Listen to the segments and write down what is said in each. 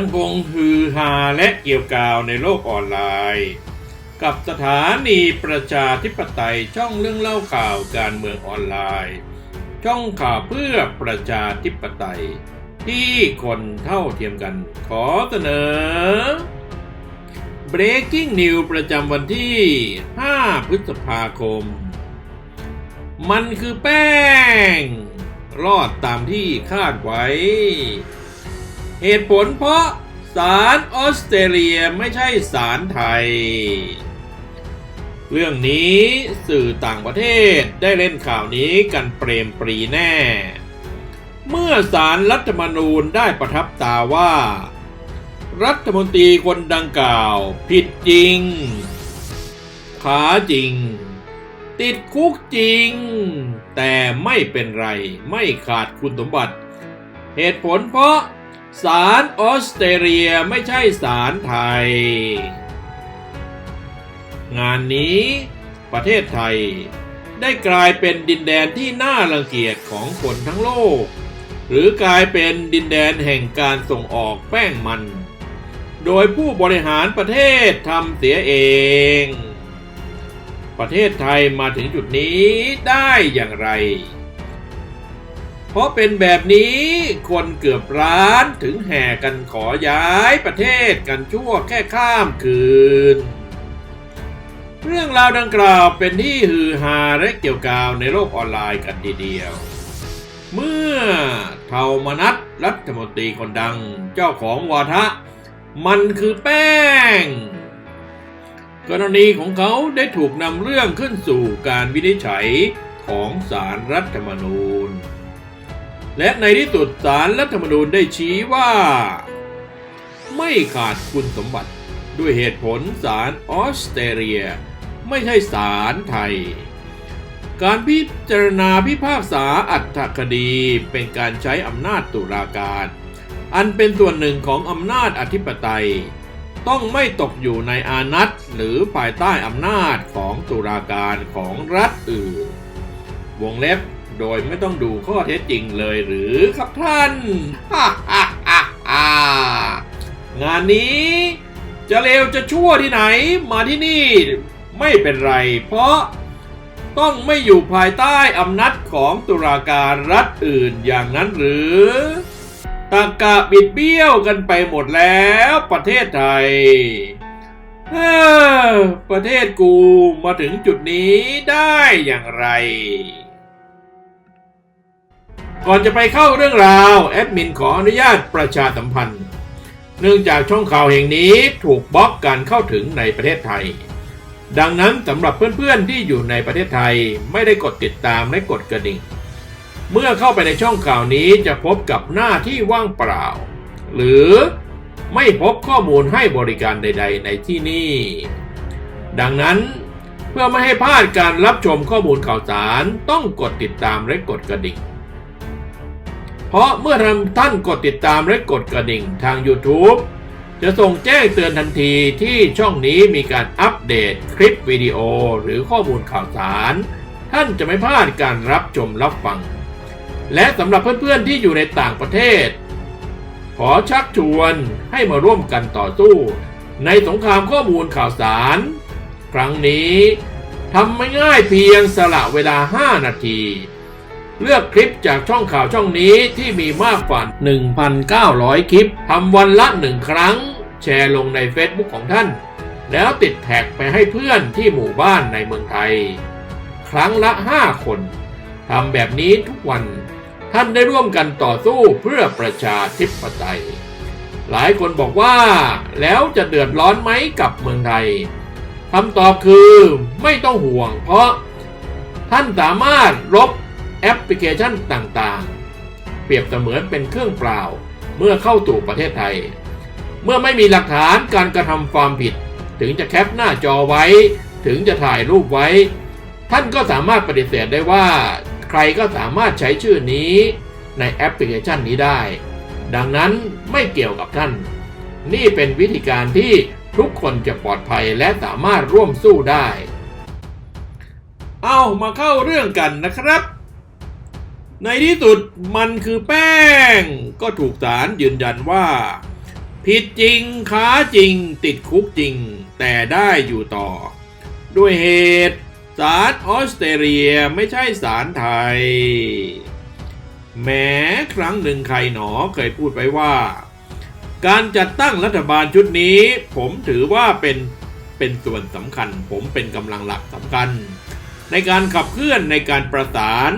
ยังคงฮือฮาและเกี่ยวกาวในโลกออนไลน์ กับสถานีประชาธิปไตยช่องเรื่องเล่าข่าวการเมืองออนไลน์ ช่องข่าวเพื่อประชาธิปไตย ที่คนเท่าเทียมกันขอเสนอ Breaking News ประจำวันที่ 5 พฤษภาคม มันคือแป้ง รอดตามที่คาดไว้ เหตุผลเพราะสารออสเตรเลียไม่ใช่สารไทย เรื่องนี้สื่อต่างประเทศได้เล่นข่าวนี้กันเปรมปรีแน่ เมื่อสารรัฐธรรมนูญได้ประทับตาว่า รัฐมนตรีคนดังกล่าว ผิดจริงขาจริง ติดคุกจริง แต่ไม่เป็นไรไม่ขาดคุณสมบัติ เหตุผลเพราะ ศาลออสเตรเลียไม่ใช่ศาลไทย งานนี้ประเทศไทยได้กลายเป็นดินแดนที่น่ารังเกียจของคนทั้งโลก หรือกลายเป็นดินแดนแห่งการส่งออกแป้งมัน โดยผู้บริหารประเทศทำเสียเอง ประเทศไทยมาถึงจุดนี้ได้อย่างไร เพราะเป็นแบบนี้คนเกือบร้านถึงแห่กันขอย้ายประเทศกันชั่วแค่ข้ามคืน เรื่องราวดังกล่าวเป็นที่ฮือฮาและเกี่ยวกาวในโลกออนไลน์กันทีเดียว เมื่อเทามนัทรัฐมนตรีคนดังเจ้าของวาทะ มันคือแป้ง กรณีของเขาได้ถูกนำเรื่องขึ้นสู่การวินิจฉัยของศารรัฐธรรมนูญ และในที่สุดศารรัฐธรรมนูญได้ชี้ว่า ไม่ขาดคุณสมบัติ ด้วยเหตุผลศาลออสเตรเลีย ไม่ใช่ศาลไทย การพิจารณาพิพากษาอัตคดีเป็นการใช้อำนาจตุลาการ อันเป็นส่วนหนึ่งของอำนาจอธิปไตย ต้องไม่ตกอยู่ในอานัตหรือภายใต้อำนาจของตุลาการของรัฐอื่น วงเล็บ โดยไม่ต้องดูข้อเท็จจริงเลยหรือครับท่าน งานนี้ จะเลวจะชั่วที่ไหนมาที่นี่ไม่เป็นไร เพราะต้องไม่อยู่ภายใต้อำนาจของตุลาการรัฐอื่นอย่างนั้นหรือตากกะบิดเบี้ยวกันไปหมดแล้วประเทศไทยประเทศกูมาถึงจุดนี้ได้อย่างไร ก่อนจะไปเข้าเรื่องราว แอดมินขออนุญาตประชาสัมพันธ์ เนื่องจากช่องข่าวแห่งนี้ถูกบล็อกการเข้าถึงในประเทศไทย ดังนั้นสำหรับเพื่อนๆที่อยู่ในประเทศไทยไม่ได้กดติดตามและกดกระดิ่ง เมื่อเข้าไปในช่องข่าวนี้จะพบกับหน้าที่ว่างเปล่า หรือไม่พบข้อมูลให้บริการใด ๆ ในที่นี่ ดังนั้นเพื่อไม่ให้พลาดการรับชมข้อมูลข่าวสารต้องกดติดตามและกดกระดิ่ง เพราะเมื่อท่านกดติดตามและกดกระดิ่งทาง YouTube จะส่งแจ้งเตือนทันทีที่ช่องนี้มีการอัปเดตคลิปวิดีโอหรือข้อมูลข่าวสาร ท่านจะไม่พลาดการรับชมรับฟัง และสำหรับเพื่อนๆที่อยู่ในต่างประเทศ ขอชักชวนให้มาร่วมกันต่อสู้ ในสงครามข้อมูลข่าวสาร ครั้งนี้ทำไม่ง่ายเพียงสละเวลา 5 นาที เลือกคลิปจากช่องข่าวช่องนี้ที่มีมากกว่า 1,900 คลิปทำวันละหนึ่งครั้ง แชร์ลงใน Facebook ของท่าน แล้วติดแท็กไปให้เพื่อนที่หมู่บ้านในเมืองไทย ครั้งละ 5 คนทำแบบนี้ทุกวัน ท่านได้ร่วมกันต่อสู้เพื่อประชาธิปไตย หลายคนบอกว่าแล้วจะเดือดร้อนไหมกับเมืองไทยคำตอบคือไม่ต้องห่วงเพราะท่านสามารถลบ แอปพลิเคชันต่างๆ เปรียบเสมือนเป็นเครื่องเปล่าเมื่อเข้าสู่ประเทศไทย เมื่อไม่มีหลักฐานการกระทำความผิด ถึงจะแคปหน้าจอไว้ ถึงจะถ่ายรูปไว้ ท่านก็สามารถปฏิเสธได้ว่า ใครก็สามารถใช้ชื่อนี้ในแอปพลิเคชันนี้ได้ ดังนั้นไม่เกี่ยวกับท่าน นี่เป็นวิธีการที่ทุกคนจะปลอดภัยและสามารถร่วมสู้ได้ เอามาเข้าเรื่องกันนะครับ ในที่สุดมันคือแป้ง ก็ถูกศาลยืนยันว่า ผิดจริงค้าจริง ติดคุกจริง แต่ได้อยู่ต่อ ด้วยเหตุศาลออสเตรเลียไม่ใช่ศาลไทย แม้ครั้งหนึ่งใครหนอเคยพูดไว้ว่า การจัดตั้งรัฐบาลชุดนี้ ผมถือว่าเป็นเป็นส่วนสำคัญ ผมเป็นกำลังหลักสำคัญ ในการขับเคลื่อนในการประสาน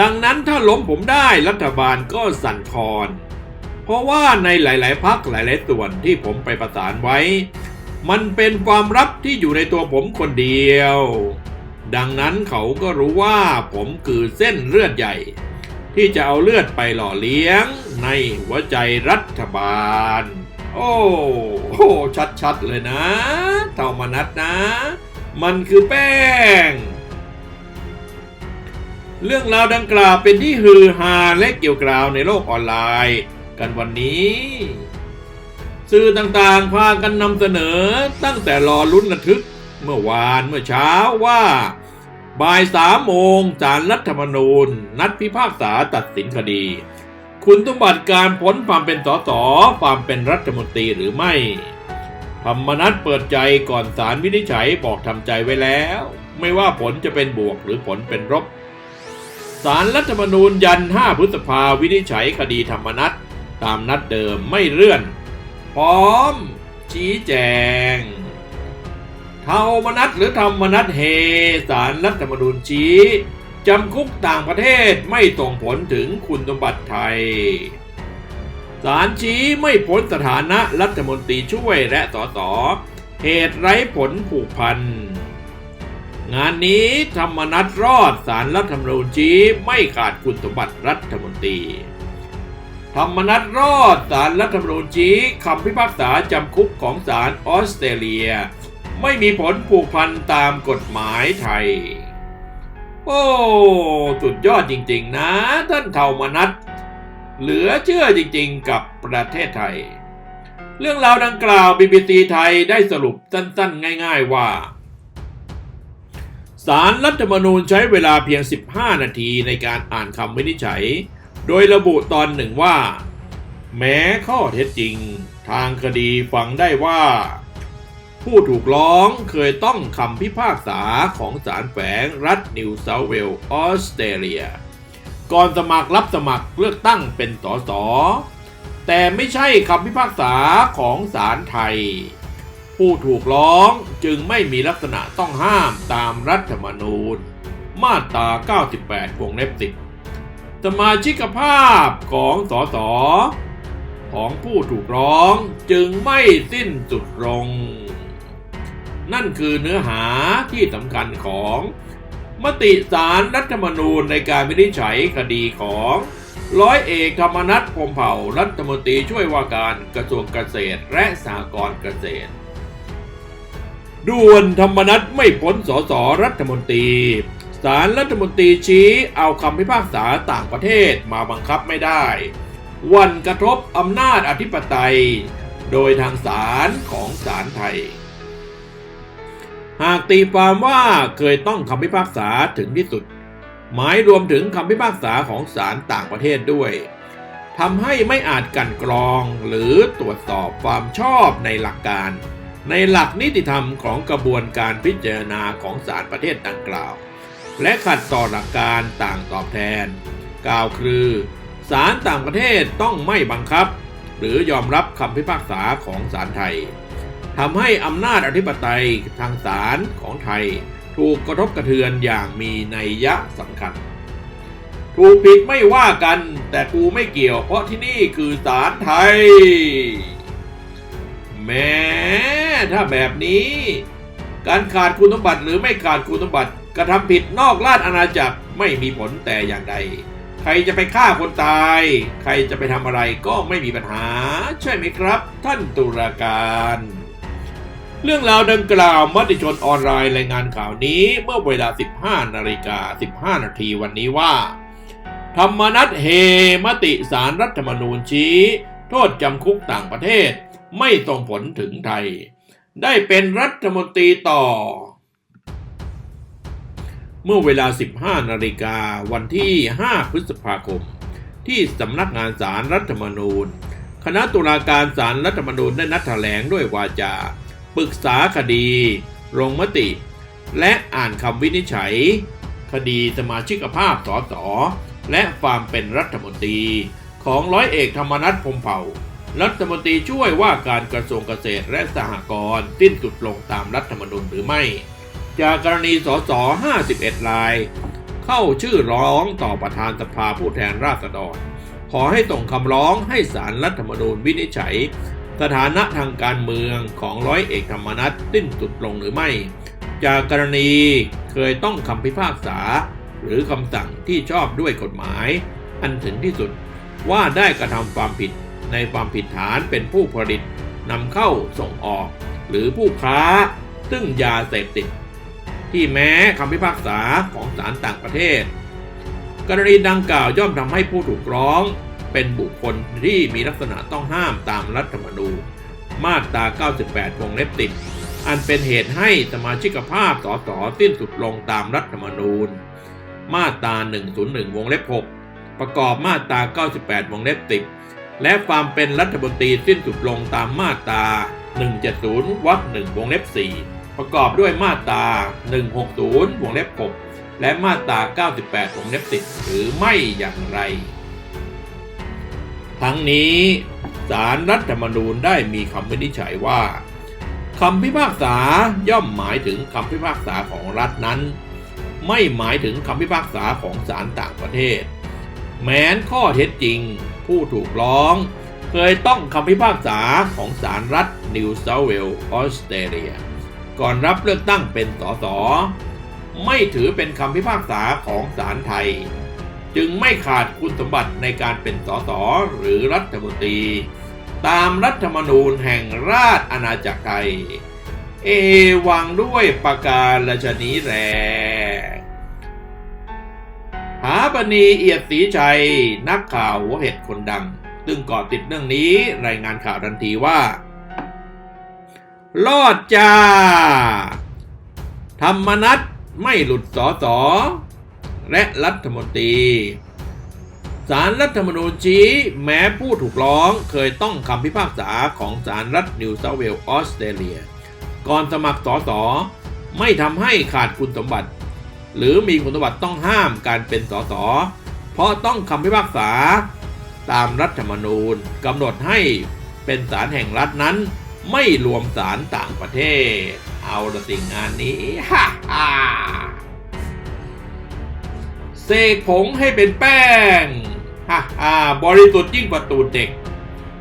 ดังนั้นถ้าล้มผมได้รัฐบาลก็สั่นคลอน เพราะว่าในหลาย ๆพักหลาย ๆ ส่วนที่ผมไปประสานไว้ มันเป็นความลับที่อยู่ในตัวผมคนเดียว ดังนั้นเขาก็รู้ว่าผมคือเส้นเลือดใหญ่ ที่จะเอาเลือดไปหล่อเลี้ยงในหัวใจรัฐบาล โอ้โหชัด ๆ เลยนะเท่ามานัดนะ มันคือแป้ง เรื่องราวดังกล่าวเป็นที่ฮือฮาและเกี่ยวกราวในโลกออนไลน์ กันวันนี้ สื่อต่างๆพากันนำเสนอตั้งแต่รอลุ้นระทึก เมื่อวานเมื่อเช้าว่า บ่ายสามโมงศาลรัฐธรรมนูญ นัดพิพากษาตัดสินคดี คุณสมบัติการพ้นความเป็นสสความเป็นรัฐมนตรีหรือไม่ธรรมนัตเปิดใจก่อนศาลวินิจฉัยบอกทำใจไว้แล้ว ไม่ว่าผลจะเป็นบวกหรือผลเป็นลบ ศาลรัฐธรรมนูญยัน 5 พฤษภาวินิจฉัยคดีธรรมนัตตามนัดเดิมไม่เลื่อน พร้อม ชี้แจงเทามนัตหรือธรรมนัตเฮสารรัฐธรรมนูญชี้ จำคุกต่างประเทศไม่ส่งผลถึงคุณสมบัติไทยสารชี้ไม่พ้นสถานะรัฐมนตรีช่วยและสสเหตุไร้ผลผูกพัน งานนี้ธรรมนัตรอดสารรัฐธรรมนูญชี้ไม่ขาดคุณสมบัติรัฐมนตรี ธรรมนัตรอดสารรัฐธรรมนูญชี้คำพิพากษาจำคุกของศาลออสเตรเลีย ไม่มีผลผูกพันตามกฎหมายไทย โอ้สุดยอดจริงๆนะ ท่านเทามนัตเหลือเชื่อจริงๆกับประเทศไทย เรื่องราวดังกล่าว BBC ไทยได้สรุปสั้นๆ ง่าย ๆว่า สารรัฐธรรมนูญใช้เวลาเพียง 15 นาทีในการอ่านคำวินิจฉัย โดยระบุตอนหนึ่งว่า แม้ข้อเท็จจริง ทางคดีฟังได้ว่า ผู้ถูกร้องเคยต้องคำพิพากษาของศาลแฝงรัฐนิวเซาเวลส์ออสเตรเลีย ก่อนสมัครรับสมัครเลือกตั้งเป็นสสแต่ไม่ใช่คำพิพากษาของศาลไทย ผู้ถูกร้องจึงไม่มีลักษณะต้องห้ามตามรัฐธรรมนูญ มาตรา 98 วงเล็บ 10 สมาชิกภาพของสสของผู้ถูกร้องจึงไม่สิ้นสุดลง นั่นคือเนื้อหาที่สำคัญของมติสารรัฐธรรมนูญในการวินิจฉัยคดีของร้อยเอกธรรมนัฐพรมเผ่ารัฐมนตรีช่วยว่าการกระทรวงเกษตรและสหกรณ์เกษตร ด่วนธรรมนัฐไม่พ้นสสรัฐมนตรีสารรัฐมนตรีชี้เอาคำพิพากษาต่างประเทศมาบังคับไม่ได้ วันกระทบอำนาจอธิปไตย โดยทางศาลของศาลไทย หากตีความว่าเคยต้องคำพิพากษาถึงที่สุด หมายรวมถึงคำพิพากษาของศาลต่างประเทศด้วยทำให้ไม่อาจกันกรองหรือตรวจสอบความชอบในหลักการ ในหลักนิติธรรมของกระบวนการพิจารณาของศาลประเทศดังกล่าว และขัดต่อหลักการต่างตอบแทน กล่าวคือศาลต่างประเทศต้องไม่บังคับ หรือยอมรับคำพิพากษาของศาลไทยทำให้อำนาจอธิปไตยทางศาลของไทย ถูกกระทบกระเทือนอย่างมีนัยยะสำคัญถูกผิดไม่ว่ากัน แต่กูไม่เกี่ยวเพราะที่นี่คือศาลไทย แม้ถ้าแบบนี้ การขาดคุณสมบัติหรือไม่ขาดคุณสมบัติกระทำผิดนอกราชอาณาจักรไม่มีผลแต่อย่างใด ใครจะไปฆ่าคนตาย ใครจะไปทำอะไรก็ไม่มีปัญหา ใช่ไหมครับ ท่านตุลาการ เรื่องราวดังกล่าวมติชนออนไลน์รายงานข่าวนี้เมื่อเวลา 15นาฬิกา15 นาทีวันนี้ว่า ธรรมนัตเฮมติสารรัฐธรรมนูญชี้ โทษจำคุกต่างประเทศ ไม่ส่งผลถึงไทย ได้เป็นรัฐมนตรีต่อ เมื่อเวลา 15 นาฬิกาวันที่ 5 พฤษภาคม ที่สำนักงานสารรัฐธรรมนูญ คณะตุลาการศาลรัฐธรรมนูญได้นัดแถลงด้วยวาจา ปรึกษาคดี ลงมติ และอ่านคำวินิจฉัย คดีสมาชิกภาพสสและความเป็นรัฐมนตรีของร้อยเอกธรรมนัฐพมเผ่า รัฐมนตรีช่วยว่าการกระทรวงเกษตรและสหกรณ์สิ้นสุดลงตามรัฐธรรมนูญหรือไม่ จากกรณีสส51ราย เข้าชื่อร้องต่อประธานสภาผู้แทนราษฎร ขอให้ส่งคำร้องให้ศาลรัฐธรรมนูญวินิจฉัย สถานะทางการเมืองของร้อยเอกธรรมนัฐสิ้นสุดลงหรือไม่ จากกรณีเคยต้องคำพิพากษา หรือคำสั่งที่ชอบด้วยกฎหมาย อันถึงที่สุดว่าได้กระทำความผิด ในความผิดฐานเป็นผู้ผลิตนำเข้าส่งออก หรือผู้ค้า ซึ่งยาเสพติด ที่แม้คำพิพากษาของศาลต่างประเทศ กรณีดังกล่าวย่อมทำให้ผู้ถูกร้องเป็นบุคคลที่มีลักษณะต้องห้ามตามรัฐธรรมนูญมาตรา 98 วงเล็บติด อันเป็นเหตุให้สมาชิกภาพสสสิ้นสุดลงตามรัฐธรรมนูญ มาตรา 101 วงเล็บ 6 ประกอบมาตรา 98 วงเล็บ10 และความเป็นรัฐมนตรีสิ้นสุดลงตามมาตรา 170 วรรค1วงเล็บ 4 ประกอบด้วยมาตรา 160 วงเล็บ 6 และมาตรา 98 วงเล็บ 10 หรือไม่อย่างไร ทั้งนี้ศารรัฐธรรมนูญได้มีคำวินิจฉัยว่าคำพิพากษาย่อมหมายถึงคำพิพากษาของรัฐนั้น ไม่หมายถึงคำพิพากษาของศาลต่างประเทศ แม้นข้อเท็จจริง ผู้ถูกร้อง เคยต้องคำพิพากษาของศาลรัฐนิวเซาเวลออสเตรเลีย ก่อนรับเลือกตั้งเป็นสสไม่ถือเป็นคำพิพากษาของศาลไทย จึงไม่ขาดคุณสมบัติในการเป็นสสหรือรัฐมนตรี ตามรัฐธรรมนูญแห่งราชอาณาจักรไทย เอวังด้วยประการลชนีแร หาปณีเอียดศรีชัย นักข่าวหัวเห็ดคนดัง ซึ่งเกาะติดเรื่องนี้รายงานข่าวทันทีว่า รอดจ้า ธรรมนัตไม่หลุดสอสอและรัฐมนตรีสารรัฐธรรมนูญชี้แม้ผู้ถูกร้องเคยต้องคำพิพากษาของสารรัฐนิวเซาเวลออสเตรเลีย ก่อนสมัครสอสอไม่ทำให้ขาดคุณสมบัติ หรือมีคุณสมบัติต้องห้ามการเป็นสส เพราะต้องคำพิพากษา ตามรัฐธรรมนูญกำหนดให้เป็นศาลแห่งรัฐนั้น ไม่รวมศาลต่างประเทศ เอาละสิ่งงานนี้ฮ่าฮ่าเสกผงให้เป็นแป้งฮ่าฮ่าบริสุทธิ์ยิ่งกว่าตูดเด็ก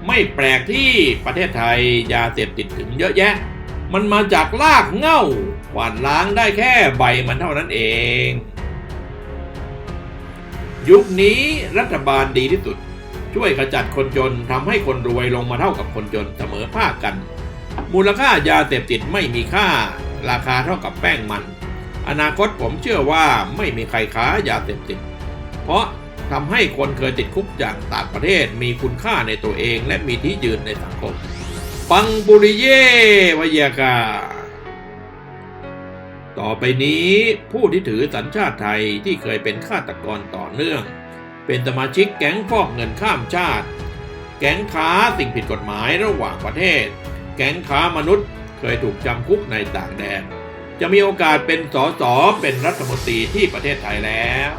ไม่แปลกที่ประเทศไทยยาเสพติดถึงเยอะแยะ มันมาจากรากเง้า หวานล้างได้แค่ใบมันเท่านั้นเอง ยุคนี้รัฐบาลดีที่สุด ช่วยขจัดคนจนทำให้คนรวยลงมาเท่ากับคนจนเสมอภาคกัน มูลค่ายาเสพติดไม่มีค่า ราคาเท่ากับแป้งมัน อนาคตผมเชื่อว่าไม่มีใครค้ายาเสพติด เพราะทำให้คนเคยติดคุกจากต่างประเทศมีคุณค่าในตัวเองและมีที่ยืนในสังคม ปังบุริเย่วยากา ต่อไปนี้ผู้ที่ถือสัญชาติไทยที่เคยเป็นฆาตกรต่อเนื่อง เป็นสมาชิกแก๊งฟอกเงินข้ามชาติ แก๊งค้าสิ่งผิดกฎหมายระหว่างประเทศ แก๊งค้ามนุษย์เคยถูกจำคุกในต่างแดน จะมีโอกาสเป็นสสเป็นรัฐมนตรีที่ประเทศไทยแล้ว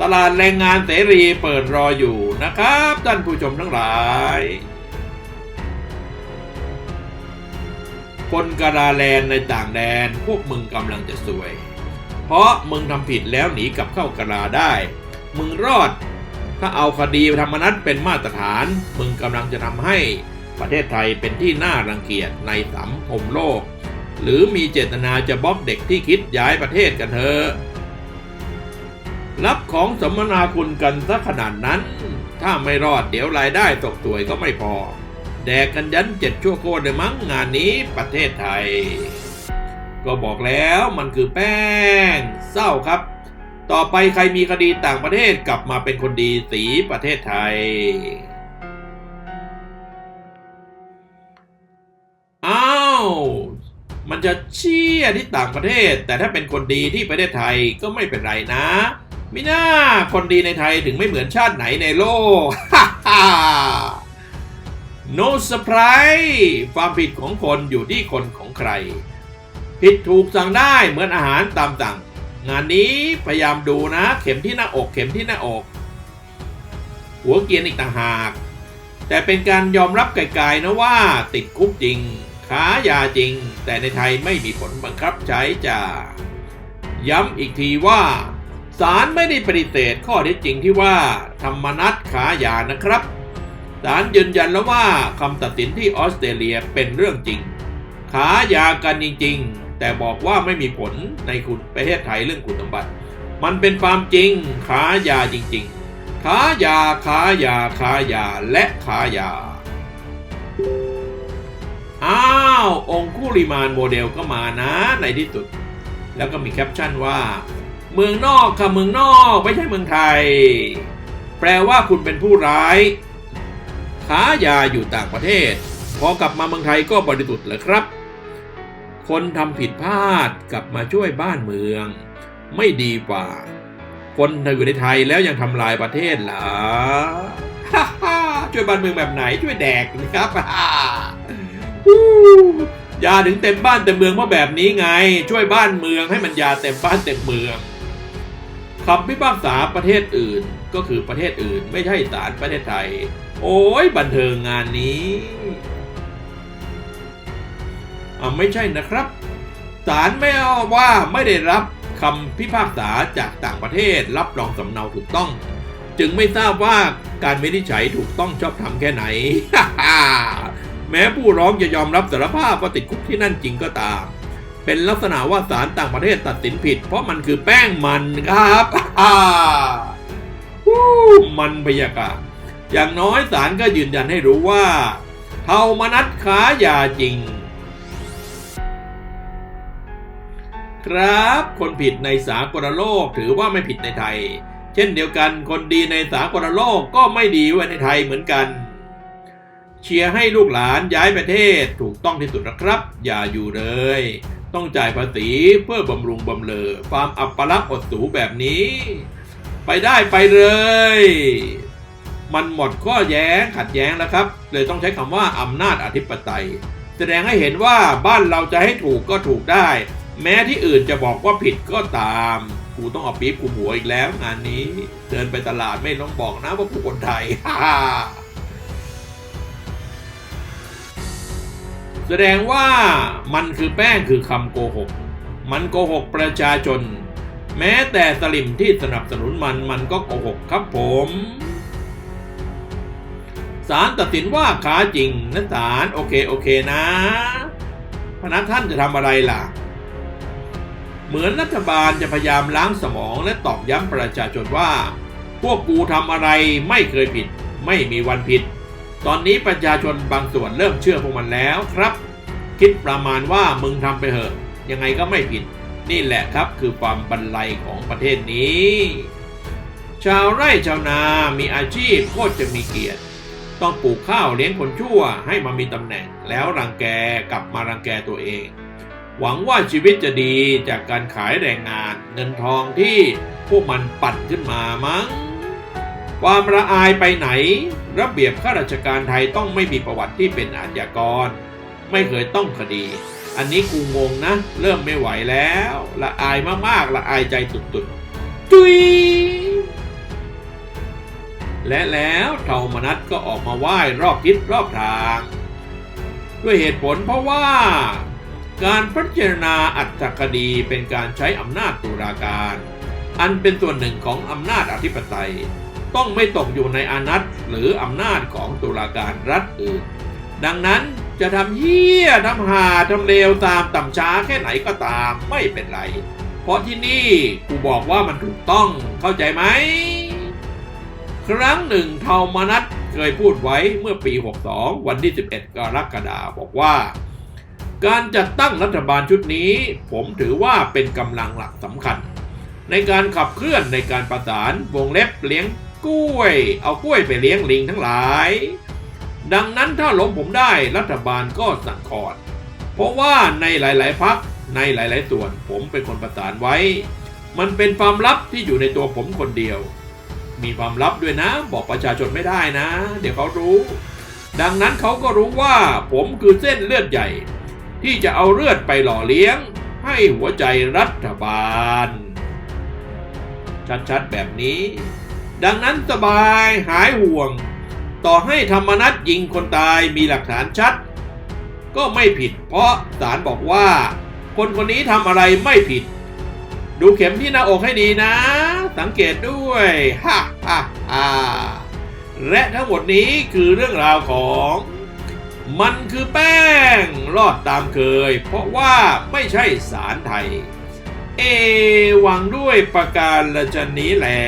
ตลาดแรงงานเสรีเปิดรออยู่นะครับท่านผู้ชมทั้งหลาย คนกาลาแลนในต่างแดนพวกมึงกำลังจะสวย เพราะมึงทำผิดแล้วหนีกลับเข้ากาลาได้ มึงรอด ถ้าเอาคดีธรรมนัตเป็นมาตรฐาน มึงกำลังจะทำให้ประเทศไทยเป็นที่น่ารังเกียจในสังคมโลก หรือมีเจตนาจะบล็อกเด็กที่คิดย้ายประเทศกันเถอะรับของสมนาคุณกันซะขนาดนั้น ถ้าไม่รอดเดี๋ยวรายได้ตกตัวยก็ไม่พอ แดกกันยันเจ็ดชั่วโคตรเลยมั้งงานนี้ประเทศไทย ก็บอกแล้วมันคือแป้งเศร้าครับ ต่อไปใครมีคดีต่างประเทศกลับมาเป็นคนดีสีประเทศไทยอ้าวมันจะเชี่ยที่ต่างประเทศ แต่ถ้าเป็นคนดีที่ประเทศไทยก็ไม่เป็นไรนะมิน่าคนดีในไทยถึงไม่เหมือนชาติไหนในโลกฮ่าฮ่า no surprise ความผิดของคนอยู่ที่คนของใคร ผิดถูกสั่งได้เหมือนอาหารตามสั่ง งานนี้พยายามดูนะ เข็มที่หน้าอกเข็มที่หน้าอก หัวเกียนอีกต่างหาก แต่เป็นการยอมรับไกลๆนะว่าติดคุกจริงค้ายาจริง แต่ในไทยไม่มีผลบังคับใช้จ้าย้ำอีกทีว่าศาลไม่ได้ปฏิเสธข้อเท็จจริงที่ว่าธรรมนัตขายานะครับ ศาลยืนยันแล้วว่าคำตัดสินที่ออสเตรเลียเป็นเรื่องจริง ขายากันจริง ๆ แต่บอกว่าไม่มีผลในคุณประเทศไทยเรื่องคุณสมบัติ มันเป็นความจริงขายาจริง ๆ ขายาขายาขายาและขายา อ้าว องคุลิมานโมเดลก็มานะในที่สุด แล้วก็มีแคปชั่นว่า เมืองนอกค่ะเมืองนอกไม่ใช่เมืองไทย แปลว่าคุณเป็นผู้ร้าย ค้ายาอยู่ต่างประเทศ พอกลับมาเมืองไทยก็บริสุทธิ์เหรอครับ คนทำผิดพลาดกลับมาช่วยบ้านเมือง ไม่ดีกว่า คนอยู่ในไทยแล้วยังทำลายประเทศเหรอช่วยบ้านเมืองแบบไหนช่วยแดกนะครับยาถึงเต็มบ้านเต็มเมืองเพราะแบบนี้ไง ช่วยบ้านเมืองให้มันยาเต็มบ้านเต็มเมือง คำพิพากษาประเทศอื่นก็คือประเทศอื่นไม่ใช่ศาลประเทศไทย โอ้ยบันเทิงงานนี้อ่าไม่ใช่นะครับศาลไม่เอาว่าไม่ได้รับคำพิพากษาจากต่างประเทศรับรองสำเนาถูกต้อง จึงไม่ทราบว่าการวินิจฉัยถูกต้องชอบธรรมแค่ไหน แม้ผู้ร้องจะยอมรับสารภาพว่าติดคุกที่นั่นจริงก็ตาม เป็นลักษณะว่าศาลต่างประเทศตัดสินผิด เพราะมันคือแป้งมันครับวู้มันพยากาศอย่างน้อยศาลก็ยืนยันให้รู้ว่าเทามนัดขายาจริง ครับคนผิดในสากลโลกถือว่าไม่ผิดในไทย เช่นเดียวกันคนดีในสากลโลกก็ไม่ดีไว้ในไทยเหมือนกัน เชียร์ให้ลูกหลานย้ายประเทศถูกต้องที่สุดนะครับ อย่าอยู่เลย ต้องจ่ายภาษีเพื่อบำรุงบำเลอความอับปลักษณ์อดสูแบบนี้ ไปได้ไปเลย มันหมดข้อแย้งขัดแย้งแล้วครับ เลยต้องใช้คำว่าอำนาจอธิปไตย แสดงให้เห็นว่าบ้านเราจะให้ถูกก็ถูกได้ แม้ที่อื่นจะบอกว่าผิดก็ตามกูต้องเอาปี๊บกูหัวอีกแล้วงานนี้ เดินไปตลาดไม่ต้องบอกนะว่าผู้คนไทย แสดงว่ามันคือแป้งคือคำโกหก มันโกหกประชาชน แม้แต่สลิมที่สนับสนุนมันมันก็โกหกครับผมศาลตัดสินว่าขาจริงนะศาลโอเคโอเคนะ พนักท่านจะทำอะไรล่ะ เหมือนรัฐบาลจะพยายามล้างสมองและตอกย้ำประชาชนว่า พวกกูทำอะไรไม่เคยผิด ไม่มีวันผิด ตอนนี้ประชาชนบางส่วนเริ่มเชื่อพวกมันแล้วครับ คิดประมาณว่ามึงทำไปเหอะ ยังไงก็ไม่ผิด นี่แหละครับคือความบันไลของประเทศนี้ ชาวไร่ชาวนา มีอาชีพโคตรจะมีเกียรติ ต้องปลูกข้าวเลี้ยงคนชั่วให้มามีตำแหน่ง แล้วรังแกกลับมารังแกตัวเอง หวังว่าชีวิตจะดีจากการขายแรงงาน เงินทองที่พวกมันปั่นขึ้นมามั้ง ความละอายไปไหน ระเบียบข้าราชการไทยต้องไม่มีประวัติที่เป็นอาชญากร ไม่เคยต้องคดี อันนี้กูงงนะ เริ่มไม่ไหวแล้ว ละอายมากๆ ละอายใจสุดๆ จุยและแล้วเทามนัสก็ออกมาไหว้รอบทิศรอบทาง ด้วยเหตุผลเพราะว่า การพิจารณาอัตคดีเป็นการใช้อำนาจตุลาการ อันเป็นส่วนหนึ่งของอำนาจอธิปไตย ต้องไม่ตกอยู่ในอานัตหรืออำนาจของตุลาการรัฐอื่น ดังนั้นจะทำเหี้ยทำหาทำเลวตามต่ำช้าแค่ไหนก็ตามไม่เป็นไร เพราะที่นี่กูบอกว่ามันถูกต้องเข้าใจไหม ครั้งหนึ่งเทามานัทเคยพูดไว้เมื่อปี 62 วันที่ 11 กรกฎาคมบอกว่า การจัดตั้งรัฐบาลชุดนี้ ผมถือว่าเป็นกำลังหลักสำคัญ ในการขับเคลื่อนในการประสานวงเล็บเลี้ยง กล้วย เอากล้วยไปเลี้ยงลิงทั้งหลาย ดังนั้นถ้าล้มผมได้รัฐบาลก็สั่งคอด เพราะว่าในหลาย ๆพักในหลาย ๆ ส่วนผมเป็นคนประสานไว้ มันเป็นความลับที่อยู่ในตัวผมคนเดียว มีความลับด้วยนะ บอกประชาชนไม่ได้นะ เดี๋ยวเขารู้ ดังนั้นเขาก็รู้ว่าผมคือเส้นเลือดใหญ่ ที่จะเอาเลือดไปหล่อเลี้ยง ให้หัวใจรัฐบาล ชัด ๆ แบบนี้ ดังนั้นสบายหายห่วง ต่อให้ธรรมนัตยิงคนตายมีหลักฐานชัด ก็ไม่ผิด เพราะศาลบอกว่า คนคนนี้ทำอะไรไม่ผิด ดูเข็มที่หน้าอกให้ดีนะ สังเกตด้วยฮ่าฮ่าฮ่าและทั้งหมดนี้คือเรื่องราวของ มันคือแป้งรอดตามเคย เพราะว่าไม่ใช่สารไทย เอหวังด้วยประการละชนี้แหละ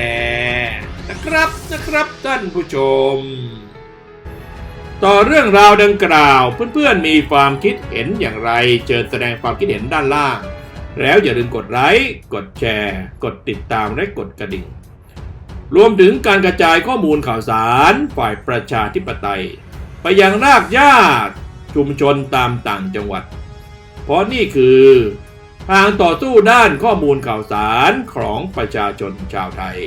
นะครับนะครับท่านผู้ชม ต่อเรื่องราวดังกล่าวเพื่อนๆมีความคิดเห็นอย่างไรเจอแสดงความคิดเห็นด้านล่าง แล้วอย่าลืมกดไลค์กดแชร์ กดติดตามและกดกระดิ่ง รวมถึงการกระจายข้อมูลข่าวสารฝ่ายประชาธิปไตย ไปยังรากหญ้าชุมชนตามต่างจังหวัด เพราะนี่คือทางต่อสู้ด้านข้อมูลข่าวสารของประชาชนชาวไทย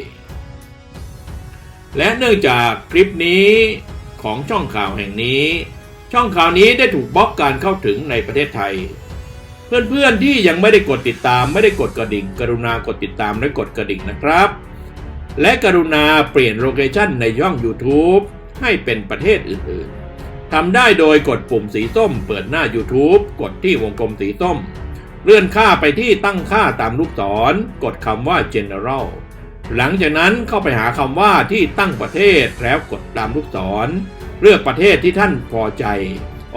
และเนื่องจากคลิปนี้ของช่องข่าวแห่งนี้ ช่องข่าวนี้ได้ถูกบล็อกการเข้าถึงในประเทศไทย เพื่อนๆที่ยังไม่ได้กดติดตามไม่ได้กดกระดิ่ง กรุณากดติดตามและกดกระดิ่งนะครับ และกรุณาเปลี่ยนโลเคชั่นในช่อง YouTube ให้เป็นประเทศอื่นๆทำได้โดยกดปุ่มสีส้ม เปิดหน้า YouTube กดที่วงกลมสีส้ม เลื่อนค่าไปที่ตั้งค่าตามลูกศร กดคำว่า General หลังจากนั้นเข้าไปหาคำว่าที่ตั้งประเทศแล้วกดตามลูกศร เลือกประเทศที่ท่านพอใจ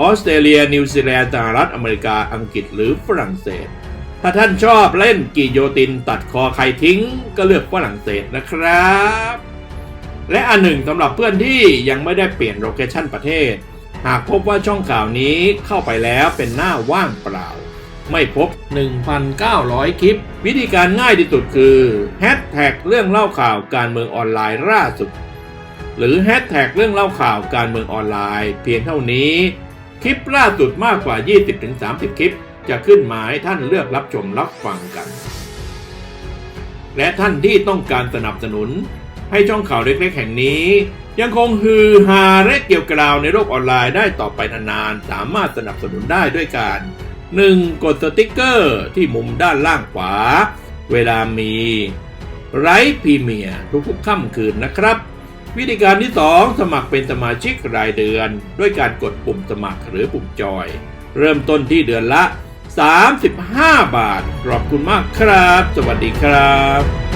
ออสเตรเลีย นิวซีแลนด์สหรัฐอเมริกาอังกฤษหรือฝรั่งเศส ถ้าท่านชอบเล่นกีโยตินตัดคอใครทิ้ง ก็เลือกฝรั่งเศสนะครับ และอันหนึ่งสำหรับเพื่อนที่ยังไม่ได้เปลี่ยนโลเคชันประเทศ หากพบว่าช่องข่าวนี้เข้าไปแล้วเป็นหน้าว่างเปล่า ไม่พบ 1,900 คลิป วิธีการง่ายที่สุดคือแฮชแท็กเรื่องเล่าข่าวการเมืองออนไลน์ล่าสุด หรือแฮชแท็กเรื่องเล่าข่าวการเมืองออนไลน์ เพียงเท่านี้ คลิปล่าสุดมากกว่า 20-30 คลิป จะขึ้นหมาให้ท่านเลือกรับชมรับฟังกัน และท่านที่ต้องการสนับสนุน ให้ช่องข่าวเล็กๆแห่งนี้ยังคงฮือฮาและเกี่ยวกราวในโลกออนไลน์ได้ต่อไปนานๆ สามารถสนับสนุนได้ด้วยการ 1. กดสติกเกอร์ที่มุมด้านล่างขวา เวลามีไรพรีเมียทุกๆค่ำคืนนะครับ วิธีการที่ 2 สมัครเป็นสมาชิกรายเดือน ด้วยการกดปุ่มสมัครหรือปุ่มจอย เริ่มต้นที่เดือนละ 35 บาท ขอบคุณมากครับ สวัสดีครับ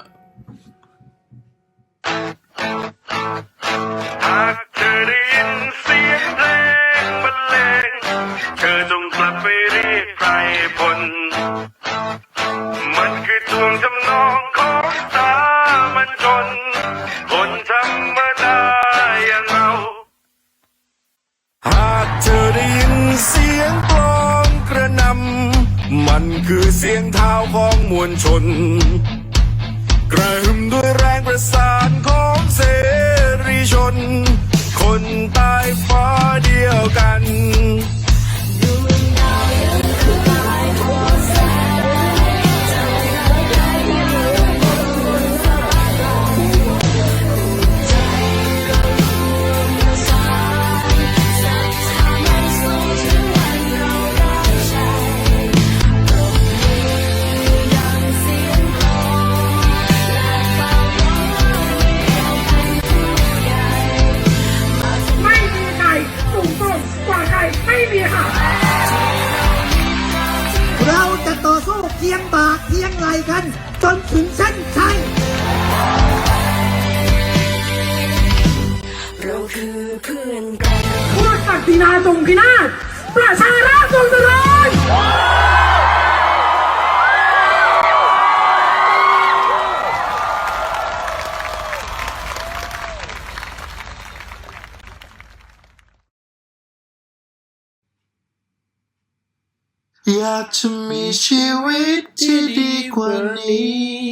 ากจะมีชีวิตที่ดีกว่านี้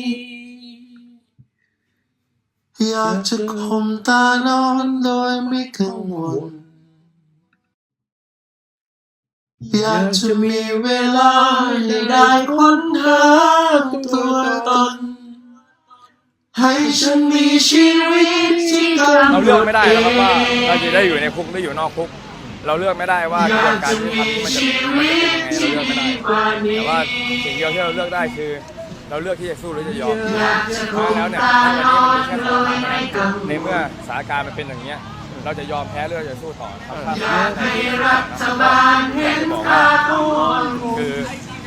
อยากจะข่มตานอนโดยไม่กังวล อยากจะมีเวลาให้ได้ค้นหาตัวตน ให้ฉันมีชีวิตที่กำหนเราเลือกไม่ได้เอนะครับว่าเราจะได้อยู่ในคุกหรืออยู่นอกคุก เราเลือกไม่ได้ว่ากระบวนการยุติธรรมมันจะมันจะเป็นยังไงเราเลือกไม่ได้แต่ว่าสิ่งเดียวที่เราเลือกได้คือ เราเลือกที่จะสู้หรือจะยอมเพราะแล้วเนี่ยวันนี้มันมีแค่สองทางเท่านั้นในเมื่อสถานการณ์มันเป็นอย่างเนี้ยเราจะยอมแพ้หรือเราจะสู้ต่อครับถ้าให้รัฐบาลเห็นบอกว่าคือ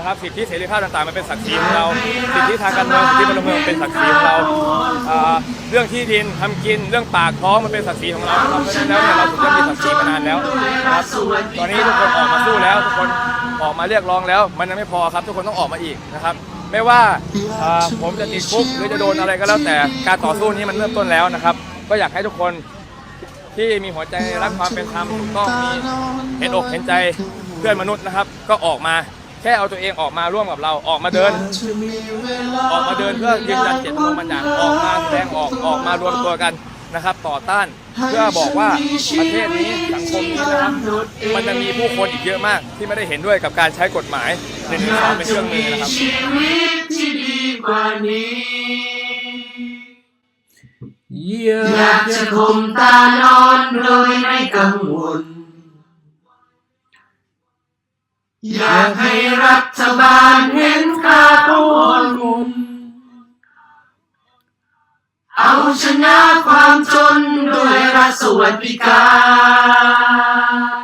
นะครับสิทธิเสรีภาพต่างๆมันเป็นศักดิ์ศรีของเราสิทธิทางการเมืองสิทธิพลเมืองเป็นศักดิ์ศรีของเราเรื่องที่ดินทำกินเรื่องปากท้องมันเป็นศักดิ์ศรีของเราครับเพราะฉะนั้นแล้วเนี่ยเราถึงจะมีศักดิ์ศรีมานานแล้วครับตอนนี้ทุกคนออกมาสู้แล้วทุกคนออกมาเรียกร้องแล้ว มันยังไม่พอครับ ทุกคนต้องออกมาอีกนะครับไม่ว่าอ่าผมจะติดคุกหรือจะโดนอะไรก็แล้วแต่การต่อสู้นี้มันเริ่มต้นแล้วนะครับ ก็อยากให้ทุกคนที่มีหัวใจรักความเป็นธรรมถูกต้องมีเห็นอกเห็นใจเพื่อนมนุษย์นะครับ ก็ออกมา แค่เอาตัวเองออกมาร่วมกับเราออกมาเดิน ออกมาเดินเพื่อยืนยันเจตจำนงบางอย่างออกมาแสดงออกออกมารวมตัวกันนะครับ ต่อต้านเพื่อบอกว่าประเทศนี้สังคมนี้นะครับมันจะมีผู้คนอีกเยอะมาก ที่ไม่ได้เห็นด้วยกับการใช้กฎหมายหนึ่งสองเป็นเครื่องมือนะครับอยากจะข่มตานอนโดยไม่กังวล อยากให้รัฐบาลเห็นค่าคนกลุ่เอาชนะความจนด้วยรัฐสวัสดิการ